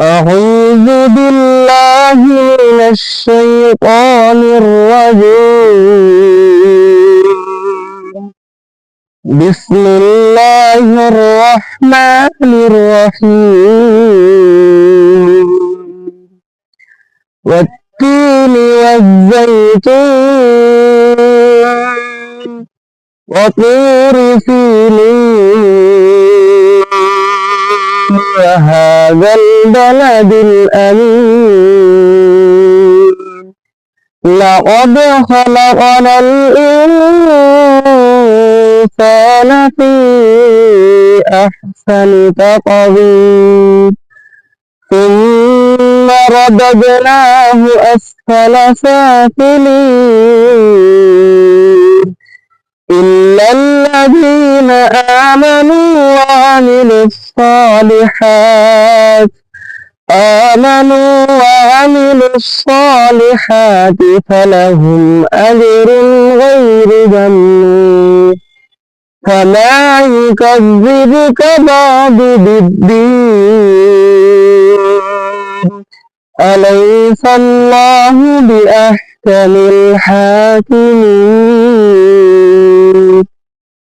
أعوذ بالله من الشيطان الرجيم. بسم الله الرحمن الرحيم. والتين والزيتون. وطور سينين وهذا البلد الأمين. لقد خلقنا الإنسان في أحسن تقويم. ثم رددناه أسفل سافلين. إلا الذين آمنوا وعملوا الصالحات آمنوا وعملوا الصالحات فلهم أجر غير ممنون. فما يكذبك بعد بالدين. أليس الله بأحكم الحاكمين؟